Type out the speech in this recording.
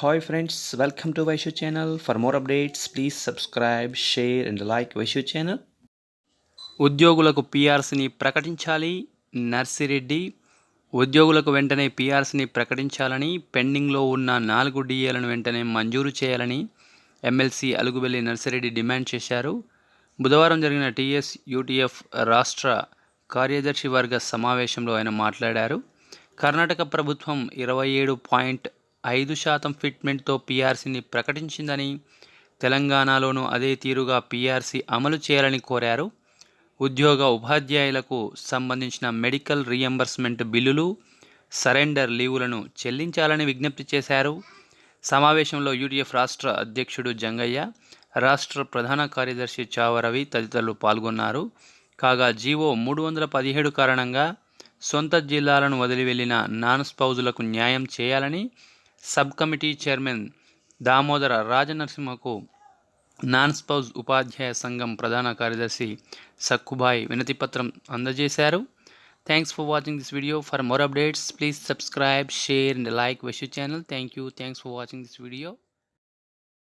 Hi friends welcome to Vaishu channel for more updates please subscribe share and like Vaishu channel ఉద్యోగులకు పీఆర్సీని ప్రకటించాలి నర్సిరెడ్డి. ఉద్యోగులకు వెంటనే పీఆర్సీని ప్రకటించాలని పెండింగ్లో ఉన్న నాలుగు డిఏలను వెంటనే మంజూరు చేయాలని ఎమ్మెల్సీ అలుగుబెల్లి నర్సిరెడ్డి డిమాండ్ చేశారు. బుధవారం జరిగిన టీఎస్ యూటీఎఫ్ రాష్ట్ర కార్యదర్శి వర్గ సమావేశంలో ఆయన మాట్లాడారు. కర్ణాటక ప్రభుత్వం ఇరవై ఏడు పాయింట్ ఐదు శాతం ఫిట్మెంట్తో పీఆర్సీని ప్రకటించిందని తెలంగాణలోనూ అదే తీరుగా పీఆర్సీ అమలు చేయాలని కోరారు. ఉద్యోగ ఉపాధ్యాయులకు సంబంధించిన మెడికల్ రీఎంబర్స్మెంట్ బిల్లులు సరెండర్ లీవులను చెల్లించాలని విజ్ఞప్తి చేశారు. సమావేశంలో యూటీఎఫ్ రాష్ట్ర అధ్యక్షుడు జంగయ్య రాష్ట్ర ప్రధాన కార్యదర్శి చావరవి తదితరులు పాల్గొన్నారు. కాగా జీవో మూడు వందల పదిహేడు కారణంగా సొంత జిల్లాలను వదిలి వెళ్ళిన నాన్ స్పౌజులకు న్యాయం చేయాలని సబ్ కమిటీ చైర్మన్ దామోదర రాజనరసింహకు నాన్ స్పౌజ్ ఉపాధ్యాయ సంఘం ప్రధాన కార్యదర్శి సక్కుబాయ్ వినతిపత్రం అందజేశారు. Thanks for watching this video for more updates please subscribe share and like Vashu channel thank you thanks for watching this video